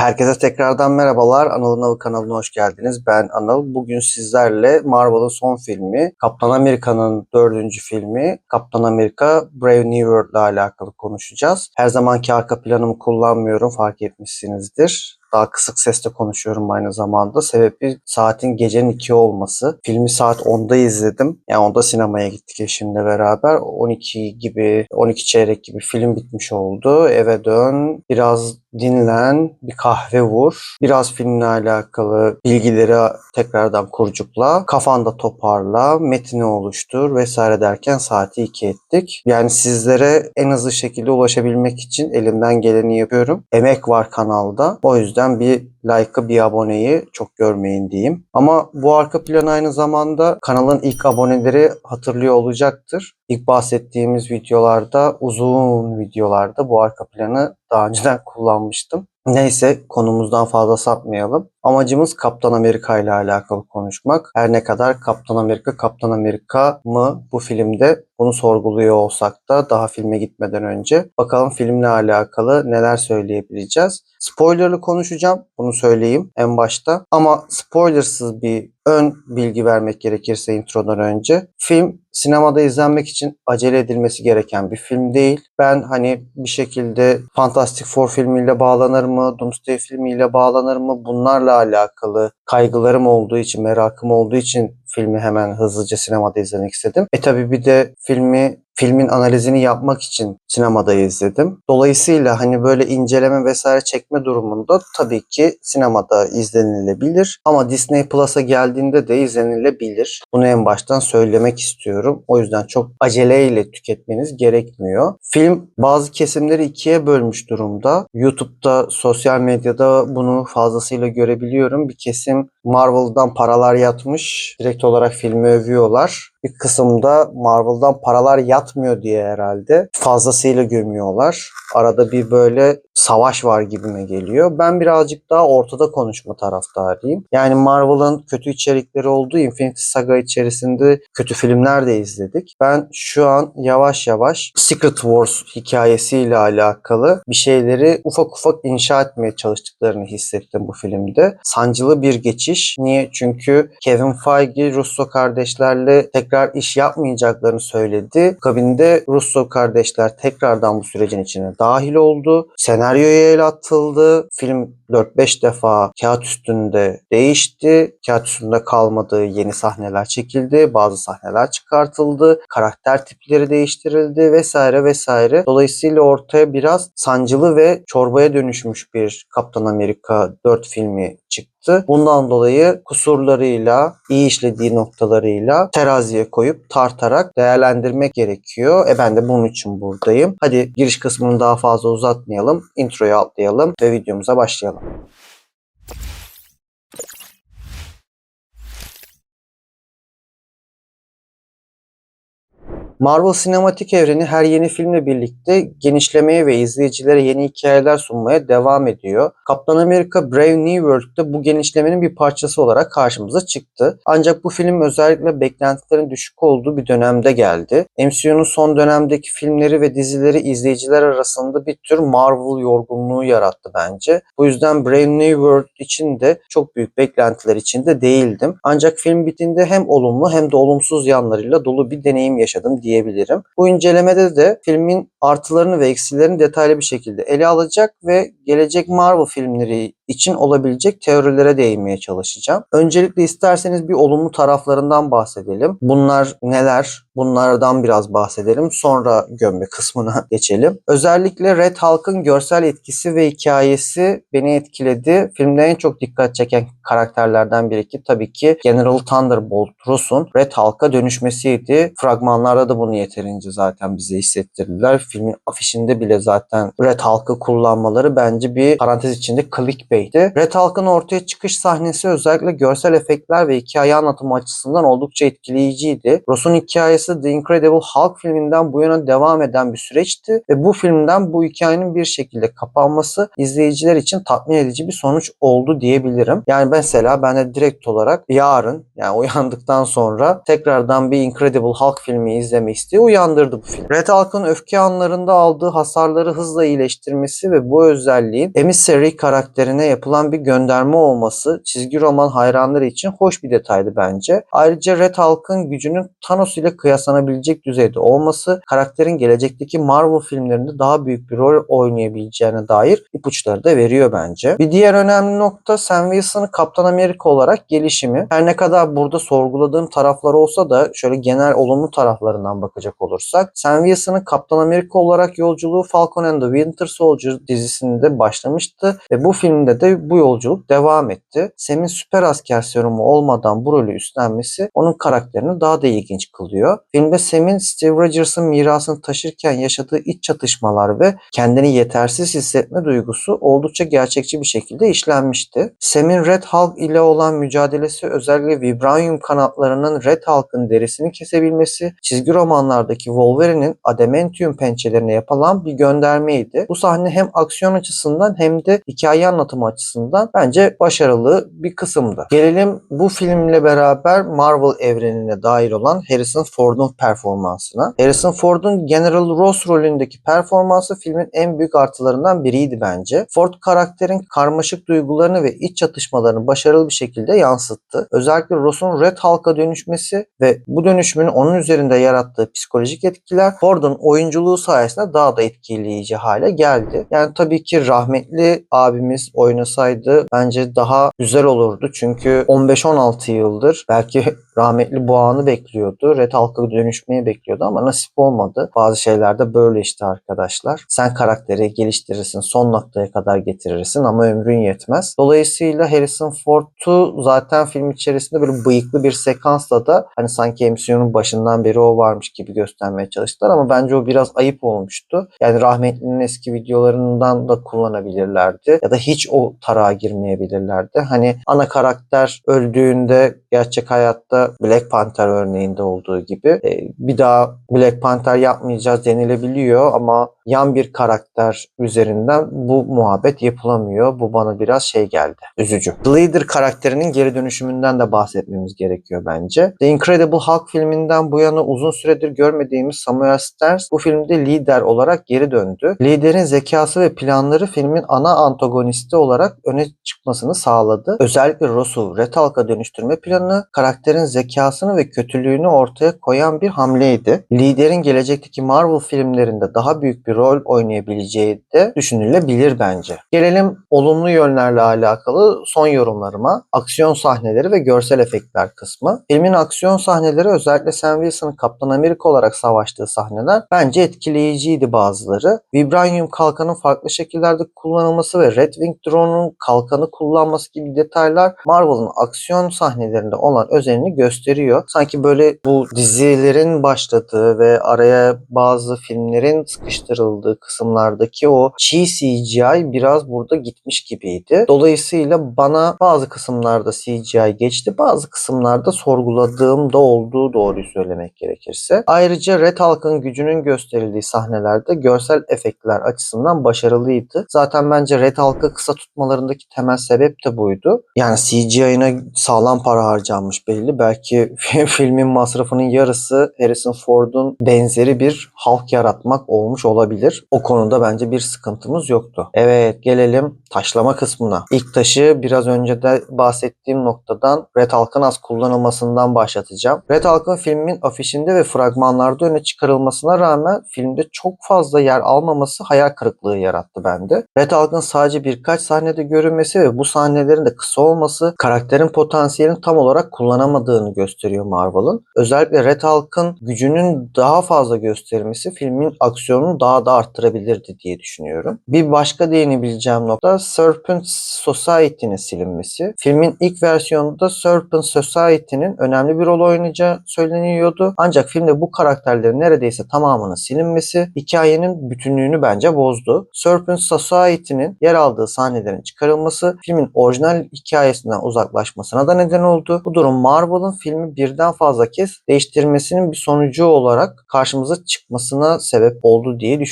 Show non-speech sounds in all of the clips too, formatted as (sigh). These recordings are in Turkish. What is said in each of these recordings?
Herkese tekrardan merhabalar. Anıl'ın Avı kanalına hoş geldiniz. Ben Anıl. Bugün sizlerle Marvel'ın son filmi, Kaptan Amerika'nın dördüncü filmi, Kaptan Amerika Brave New World ile alakalı konuşacağız. Her zamanki arka planımı kullanmıyorum fark etmişsinizdir. Daha kısık sesle konuşuyorum aynı zamanda. Sebebi saatin gecenin 2 olması. Filmi saat 10'da izledim. Yani 10'da sinemaya gittik eşimle beraber. 12 gibi, 12 çeyrek gibi film bitmiş oldu. Eve dön, biraz dinlen, bir kahve vur. Biraz filmle alakalı bilgileri tekrardan kurcukla. Kafanda toparla, metni oluştur vesaire derken saati 2 ettik. Yani sizlere en hızlı şekilde ulaşabilmek için elimden geleni yapıyorum. Emek var kanalda. O yüzden bir like'ı bir aboneyi çok görmeyin diyeyim. Ama bu arka plan aynı zamanda kanalın ilk aboneleri hatırlıyor olacaktır. İlk bahsettiğimiz videolarda uzun videolarda bu arka planı daha önceden (laughs) kullanmıştım. Neyse konumuzdan fazla sapmayalım. Amacımız Kaptan Amerika ile alakalı konuşmak. Her ne kadar Kaptan Amerika Kaptan Amerika mı bu filmde bunu sorguluyor olsak da daha filme gitmeden önce bakalım filmle alakalı neler söyleyebileceğiz. Spoilerlı konuşacağım. Bunu söyleyeyim en başta. Ama spoilersız bir ön bilgi vermek gerekirse introdan önce. Film sinemada izlenmek için acele edilmesi gereken bir film değil. Ben hani bir şekilde Fantastic Four filmiyle bağlanır mı, Doomsday filmiyle bağlanır mı bunlarla alakalı kaygılarım olduğu için, merakım olduğu için filmi hemen hızlıca sinemada izlemek istedim. E tabi bir de filmi filmin analizini yapmak için sinemada izledim. Dolayısıyla hani böyle inceleme vesaire çekme durumunda tabii ki sinemada izlenilebilir. Ama Disney Plus'a geldiğinde de izlenilebilir. Bunu en baştan söylemek istiyorum. O yüzden çok aceleyle tüketmeniz gerekmiyor. Film bazı kesimleri ikiye bölmüş durumda. YouTube'da, sosyal medyada bunu fazlasıyla görebiliyorum. Bir kesim Marvel'dan paralar yatmış. Direkt olarak filmi övüyorlar bir kısımda Marvel'dan paralar yatmıyor diye herhalde fazlasıyla gömüyorlar. Arada bir böyle savaş var gibime geliyor. Ben birazcık daha ortada konuşma taraftarıyım. Yani Marvel'ın kötü içerikleri olduğu Infinity Saga içerisinde kötü filmler de izledik. Ben şu an yavaş yavaş Secret Wars hikayesiyle alakalı bir şeyleri ufak ufak inşa etmeye çalıştıklarını hissettim bu filmde. Sancılı bir geçiş. Niye? Çünkü Kevin Feige Russo kardeşlerle tekrar iş yapmayacaklarını söyledi. Kabinde Russo kardeşler tekrardan bu sürecin içine dahil oldu. Senaryoya el atıldı. Film 4-5 defa kağıt üstünde değişti. Kağıt üstünde kalmadığı yeni sahneler çekildi. Bazı sahneler çıkartıldı. Karakter tipleri değiştirildi vesaire vesaire. Dolayısıyla ortaya biraz sancılı ve çorbaya dönüşmüş bir Kaptan Amerika 4 filmi çıktı. Bundan dolayı kusurlarıyla, iyi işlediği noktalarıyla teraziye koyup tartarak değerlendirmek gerekiyor. E ben de bunun için buradayım. Hadi giriş kısmını daha fazla uzatmayalım. Introyu atlayalım ve videomuza başlayalım. Marvel sinematik evreni her yeni filmle birlikte genişlemeye ve izleyicilere yeni hikayeler sunmaya devam ediyor. Kaptan Amerika Brave New World'de bu genişlemenin bir parçası olarak karşımıza çıktı. Ancak bu film özellikle beklentilerin düşük olduğu bir dönemde geldi. MCU'nun son dönemdeki filmleri ve dizileri izleyiciler arasında bir tür Marvel yorgunluğu yarattı bence. Bu yüzden Brave New World için de çok büyük beklentiler içinde değildim. Ancak film bittiğinde hem olumlu hem de olumsuz yanlarıyla dolu bir deneyim yaşadım diyebilirim. Bu incelemede de filmin artılarını ve eksilerini detaylı bir şekilde ele alacak ve gelecek Marvel filmleri için olabilecek teorilere değinmeye çalışacağım. Öncelikle isterseniz bir olumlu taraflarından bahsedelim. Bunlar neler? Bunlardan biraz bahsedelim. Sonra gömme kısmına (laughs) geçelim. Özellikle Red Hulk'ın görsel etkisi ve hikayesi beni etkiledi. Filmde en çok dikkat çeken karakterlerden biri ki tabii ki General Thunderbolt Ross'un Red Hulk'a dönüşmesiydi. Fragmanlarda da bunu yeterince zaten bize hissettirdiler. Filmin afişinde bile zaten Red Hulk'ı kullanmaları bence bir parantez içinde clickbait'ti. Red Hulk'ın ortaya çıkış sahnesi özellikle görsel efektler ve hikaye anlatımı açısından oldukça etkileyiciydi. Ross'un hikayesi The Incredible Hulk filminden bu yana devam eden bir süreçti ve bu filmden bu hikayenin bir şekilde kapanması izleyiciler için tatmin edici bir sonuç oldu diyebilirim. Yani mesela ben de direkt olarak yarın yani uyandıktan sonra tekrardan bir Incredible Hulk filmi izleme isteği uyandırdı bu film. Red Hulk'ın öfke anlarında aldığı hasarları hızla iyileştirmesi ve bu özelliğin Emissary karakterine yapılan bir gönderme olması çizgi roman hayranları için hoş bir detaydı bence. Ayrıca Red Hulk'ın gücünün Thanos ile kıyaslanabilecek düzeyde olması karakterin gelecekteki Marvel filmlerinde daha büyük bir rol oynayabileceğine dair ipuçları da veriyor bence. Bir diğer önemli nokta Sam Wilson'ın Kaptan Amerika olarak gelişimi. Her ne kadar burada sorguladığım taraflar olsa da şöyle genel olumlu taraflarından bakacak olursak Sam Wilson'ın Kaptan Amerika olarak yolculuğu Falcon and the Winter Soldier dizisinde başlamıştı ve bu filmde de bu yolculuk devam etti. Sam'in süper asker serumu olmadan bu rolü üstlenmesi onun karakterini daha da ilginç kılıyor. Filmde Sam'in Steve Rogers'ın mirasını taşırken yaşadığı iç çatışmalar ve kendini yetersiz hissetme duygusu oldukça gerçekçi bir şekilde işlenmişti. Sam'in Red Hulk ile olan mücadelesi özellikle vibranium kanatlarının Red Hulk'ın derisini kesebilmesi, çizgi romanlardaki Wolverine'in adamantium pençelerine yapılan bir göndermeydi. Bu sahne hem aksiyon açısından hem de hikaye anlatımı açısından bence başarılı bir kısımdı. Gelelim bu filmle beraber Marvel evrenine dair olan Harrison Ford'un performansına. Harrison Ford'un General Ross rolündeki performansı filmin en büyük artılarından biriydi bence. Ford karakterin karmaşık duygularını ve iç çatışmalarını başarılı bir şekilde yansıttı. Özellikle Ross'un Red Hulk'a dönüşmesi ve bu dönüşümün onun üzerinde yarattığı psikolojik etkiler Ford'un oyunculuğu sayesinde daha da etkileyici hale geldi. Yani tabii ki rahmetli abimiz oynasaydı bence daha güzel olurdu. Çünkü 15-16 yıldır belki rahmetli bu anı bekliyordu. Red Hulk'a dönüşmeyi bekliyordu ama nasip olmadı. Bazı şeylerde böyle işte arkadaşlar. Sen karakteri geliştirirsin, son noktaya kadar getirirsin ama ömrün yetmez. Dolayısıyla Harrison Ford'u zaten film içerisinde böyle bıyıklı bir sekansla da hani sanki MCU'nun başından beri o varmış gibi göstermeye çalıştılar ama bence o biraz ayıp olmuştu. Yani rahmetlinin eski videolarından da kullanabilirlerdi ya da hiç o tarağa girmeyebilirlerdi. Hani ana karakter öldüğünde gerçek hayatta Black Panther örneğinde olduğu gibi e, bir daha Black Panther yapmayacağız denilebiliyor ama yan bir karakter üzerinden bu muhabbet yapılamıyor. Bu bana biraz şey geldi. Üzücü. The Leader karakterinin geri dönüşümünden de bahsetmemiz gerekiyor bence. The Incredible Hulk filminden bu yana uzun süredir görmediğimiz Samuel Stearns bu filmde lider olarak geri döndü. Liderin zekası ve planları filmin ana antagonisti olarak öne çıkmasını sağladı. Özellikle Ross'u Red Hulk'a dönüştürme planı karakterin zekasını ve kötülüğünü ortaya koyan bir hamleydi. Liderin gelecekteki Marvel filmlerinde daha büyük bir rol oynayabileceği de düşünülebilir bence. Gelelim olumlu yönlerle alakalı son yorumlarıma. Aksiyon sahneleri ve görsel efektler kısmı. Filmin aksiyon sahneleri özellikle Sam Wilson'ın Kaptan Amerika olarak savaştığı sahneler bence etkileyiciydi bazıları. Vibranium kalkanın farklı şekillerde kullanılması ve Red Wing drone'un kalkanı kullanması gibi detaylar Marvel'ın aksiyon sahnelerinde olan özelliğini gösteriyor. Sanki böyle bu dizilerin başladığı ve araya bazı filmlerin sıkıştırıldığı kısımlardaki o çiğ CGI biraz burada gitmiş gibiydi. Dolayısıyla bana bazı kısımlarda CGI geçti, bazı kısımlarda sorguladığım da olduğu doğruyu söylemek gerekirse. Ayrıca Red Hulk'ın gücünün gösterildiği sahnelerde görsel efektler açısından başarılıydı. Zaten bence Red Hulk'ı kısa tutmalarındaki temel sebep de buydu. Yani CGI'ne sağlam para harcanmış belli. Belki (laughs) filmin masrafının yarısı Harrison Ford'un benzeri bir Hulk yaratmak olmuş olabilir. O konuda bence bir sıkıntımız yoktu. Evet gelelim taşlama kısmına. İlk taşı biraz önce de bahsettiğim noktadan Red Hulk'ın az kullanılmasından başlatacağım. Red Hulk'ın filmin afişinde ve fragmanlarda öne çıkarılmasına rağmen filmde çok fazla yer almaması hayal kırıklığı yarattı bende. Red Hulk'ın sadece birkaç sahnede görünmesi ve bu sahnelerin de kısa olması karakterin potansiyelini tam olarak kullanamadığını gösteriyor Marvel'ın. Özellikle Red Hulk'ın gücünün daha fazla gösterilmesi filmin aksiyonunu daha da arttırabilirdi diye düşünüyorum. Bir başka değinebileceğim nokta Serpent Society'nin silinmesi. Filmin ilk versiyonunda Serpent Society'nin önemli bir rol oynayacağı söyleniyordu. Ancak filmde bu karakterlerin neredeyse tamamının silinmesi hikayenin bütünlüğünü bence bozdu. Serpent Society'nin yer aldığı sahnelerin çıkarılması filmin orijinal hikayesinden uzaklaşmasına da neden oldu. Bu durum Marvel'ın filmi birden fazla kez değiştirmesinin bir sonucu olarak karşımıza çıkmasına sebep oldu diye düşünüyorum.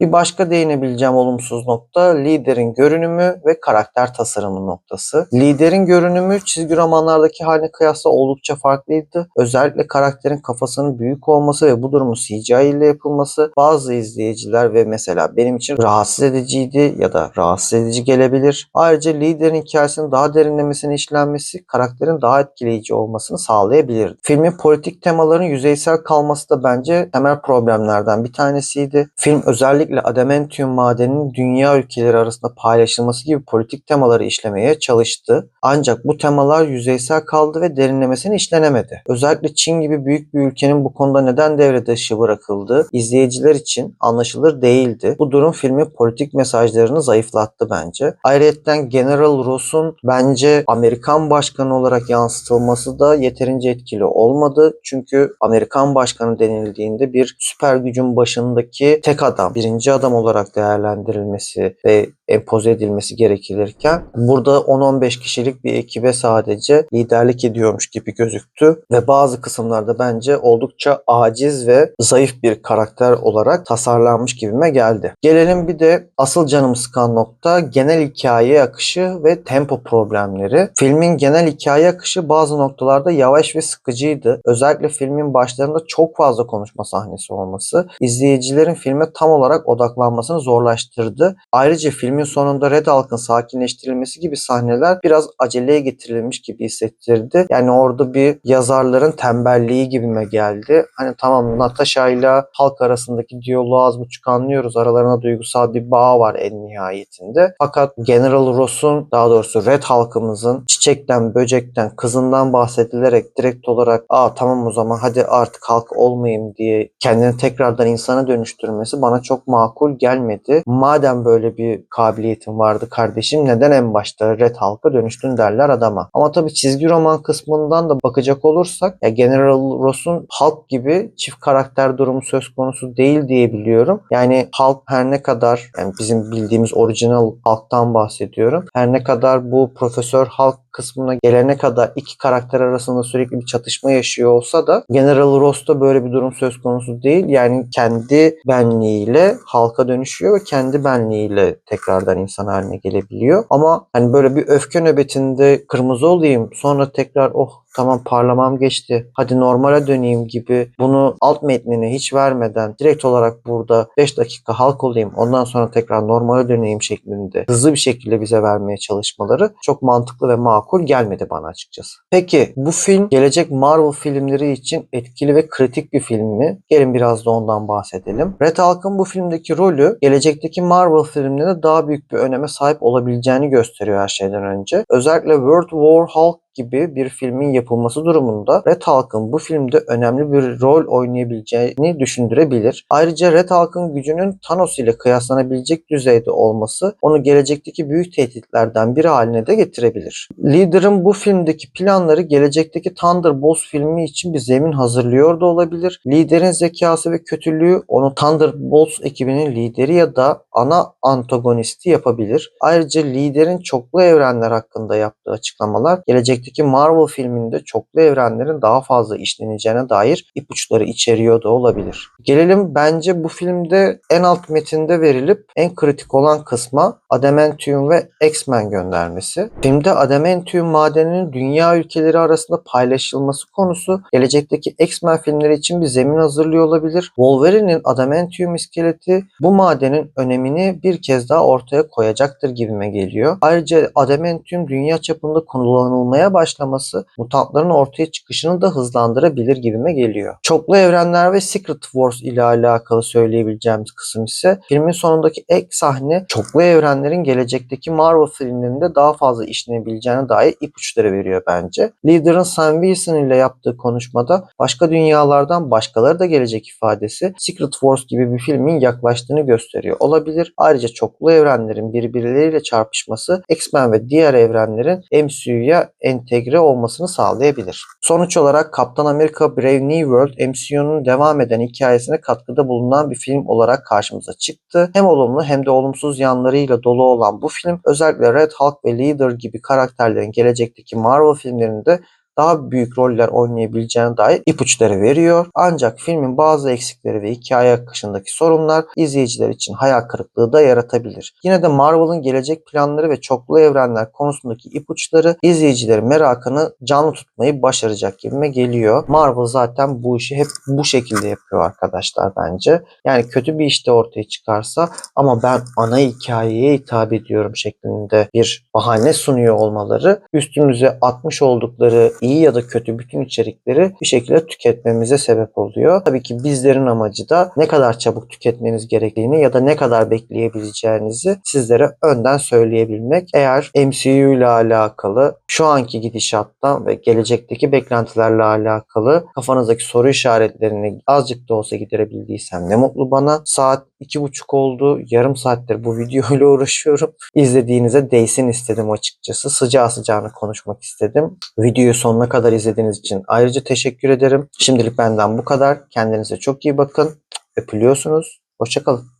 Bir başka değinebileceğim olumsuz nokta liderin görünümü ve karakter tasarımı noktası. Liderin görünümü çizgi romanlardaki haline kıyasla oldukça farklıydı. Özellikle karakterin kafasının büyük olması ve bu durumun CGI ile yapılması bazı izleyiciler ve mesela benim için rahatsız ediciydi ya da rahatsız edici gelebilir. Ayrıca liderin hikayesinin daha derinlemesine işlenmesi karakterin daha etkileyici olmasını sağlayabilirdi. Filmin politik temaların yüzeysel kalması da bence temel problemlerden bir tanesiydi. Film özellikle adamantium madeninin dünya ülkeleri arasında paylaşılması gibi politik temaları işlemeye çalıştı. Ancak bu temalar yüzeysel kaldı ve derinlemesine işlenemedi. Özellikle Çin gibi büyük bir ülkenin bu konuda neden devre dışı bırakıldığı izleyiciler için anlaşılır değildi. Bu durum filmin politik mesajlarını zayıflattı bence. Ayrıca General Ross'un bence Amerikan başkanı olarak yansıtılması da yeterince etkili olmadı. Çünkü Amerikan başkanı denildiğinde bir süper gücün başındaki tek adam, birinci adam olarak değerlendirilmesi ve empoze edilmesi gerekilirken burada 10-15 kişilik bir ekibe sadece liderlik ediyormuş gibi gözüktü ve bazı kısımlarda bence oldukça aciz ve zayıf bir karakter olarak tasarlanmış gibime geldi. Gelelim bir de asıl canımı sıkan nokta genel hikaye akışı ve tempo problemleri. Filmin genel hikaye akışı bazı noktalarda yavaş ve sıkıcıydı. Özellikle filmin başlarında çok fazla konuşma sahnesi olması izleyicilerin filme tam olarak odaklanmasını zorlaştırdı. Ayrıca filmin sonunda Red Hulk'ın sakinleştirilmesi gibi sahneler biraz aceleye getirilmiş gibi hissettirdi. Yani orada bir yazarların tembelliği gibime geldi. Hani tamam Natasha ile Hulk arasındaki diyaloğu az buçuk anlıyoruz. Aralarında duygusal bir bağ var en nihayetinde. Fakat General Ross'un daha doğrusu Red Hulk'ımızın çiçekten, böcekten, kızından bahsedilerek direkt olarak aa tamam o zaman hadi artık Hulk olmayayım diye kendini tekrardan insana dönüştürmesi bana çok makul gelmedi. Madem böyle bir kabiliyetin vardı kardeşim neden en başta Red Hulk'a dönüştün derler adama. Ama tabii çizgi roman kısmından da bakacak olursak ya General Ross'un Hulk gibi çift karakter durumu söz konusu değil diye biliyorum. Yani Hulk her ne kadar yani bizim bildiğimiz orijinal Hulk'tan bahsediyorum. Her ne kadar bu Profesör Hulk kısmına gelene kadar iki karakter arasında sürekli bir çatışma yaşıyor olsa da General Ross'ta böyle bir durum söz konusu değil. Yani kendi benliğiyle halka dönüşüyor ve kendi benliğiyle tekrardan insan haline gelebiliyor. Ama hani böyle bir öfke nöbetinde kırmızı olayım sonra tekrar oh tamam parlamam geçti hadi normale döneyim gibi bunu alt metnine hiç vermeden direkt olarak burada 5 dakika halk olayım ondan sonra tekrar normale döneyim şeklinde hızlı bir şekilde bize vermeye çalışmaları çok mantıklı ve makul gelmedi bana açıkçası. Peki bu film gelecek Marvel filmleri için etkili ve kritik bir film mi? Gelin biraz da ondan bahsedelim. Red Hulk'ın bu filmdeki rolü gelecekteki Marvel filmlerinde daha büyük bir öneme sahip olabileceğini gösteriyor her şeyden önce. Özellikle World War Hulk gibi bir filmin yapılması durumunda Red Hulk'ın bu filmde önemli bir rol oynayabileceğini düşündürebilir. Ayrıca Red Hulk'ın gücünün Thanos ile kıyaslanabilecek düzeyde olması onu gelecekteki büyük tehditlerden biri haline de getirebilir. Leader'ın bu filmdeki planları gelecekteki Thunderbolts filmi için bir zemin hazırlıyor da olabilir. Liderin zekası ve kötülüğü onu Thunderbolts ekibinin lideri ya da ana antagonisti yapabilir. Ayrıca liderin çoklu evrenler hakkında yaptığı açıklamalar gelecekte 2023'teki Marvel filminde çoklu evrenlerin daha fazla işleneceğine dair ipuçları içeriyor da olabilir. Gelelim bence bu filmde en alt metinde verilip en kritik olan kısma Adamantium ve X-Men göndermesi. Filmde Adamantium madeninin dünya ülkeleri arasında paylaşılması konusu gelecekteki X-Men filmleri için bir zemin hazırlıyor olabilir. Wolverine'in Adamantium iskeleti bu madenin önemini bir kez daha ortaya koyacaktır gibime geliyor. Ayrıca Adamantium dünya çapında kullanılmaya başlaması mutantların ortaya çıkışını da hızlandırabilir gibime geliyor. Çoklu evrenler ve Secret Wars ile alakalı söyleyebileceğimiz kısım ise filmin sonundaki ek sahne çoklu evrenlerin gelecekteki Marvel filmlerinde daha fazla işlenebileceğine dair ipuçları veriyor bence. Leader'ın Sam Wilson ile yaptığı konuşmada başka dünyalardan başkaları da gelecek ifadesi Secret Wars gibi bir filmin yaklaştığını gösteriyor olabilir. Ayrıca çoklu evrenlerin birbirleriyle çarpışması X-Men ve diğer evrenlerin MCU'ya entegre olmasını sağlayabilir. Sonuç olarak Kaptan Amerika Brave New World MCU'nun devam eden hikayesine katkıda bulunan bir film olarak karşımıza çıktı. Hem olumlu hem de olumsuz yanlarıyla dolu olan bu film özellikle Red Hulk ve Leader gibi karakterlerin gelecekteki Marvel filmlerinde daha büyük roller oynayabileceğine dair ipuçları veriyor. Ancak filmin bazı eksikleri ve hikaye akışındaki sorunlar izleyiciler için hayal kırıklığı da yaratabilir. Yine de Marvel'ın gelecek planları ve çoklu evrenler konusundaki ipuçları izleyicilerin merakını canlı tutmayı başaracak gibime geliyor. Marvel zaten bu işi hep bu şekilde yapıyor arkadaşlar bence. Yani kötü bir işte ortaya çıkarsa ama ben ana hikayeye hitap ediyorum şeklinde bir bahane sunuyor olmaları üstümüze atmış oldukları iyi ya da kötü bütün içerikleri bir şekilde tüketmemize sebep oluyor. Tabii ki bizlerin amacı da ne kadar çabuk tüketmeniz gerektiğini ya da ne kadar bekleyebileceğinizi sizlere önden söyleyebilmek. Eğer MCU ile alakalı şu anki gidişattan ve gelecekteki beklentilerle alakalı kafanızdaki soru işaretlerini azıcık da olsa giderebildiysem ne mutlu bana. Saat iki buçuk oldu. Yarım saattir bu videoyla (laughs) uğraşıyorum. İzlediğinize değsin istedim açıkçası. Sıcağı sıcağına konuşmak istedim. Videoyu sonuna kadar izlediğiniz için ayrıca teşekkür ederim. Şimdilik benden bu kadar. Kendinize çok iyi bakın. Öpülüyorsunuz. Hoşçakalın.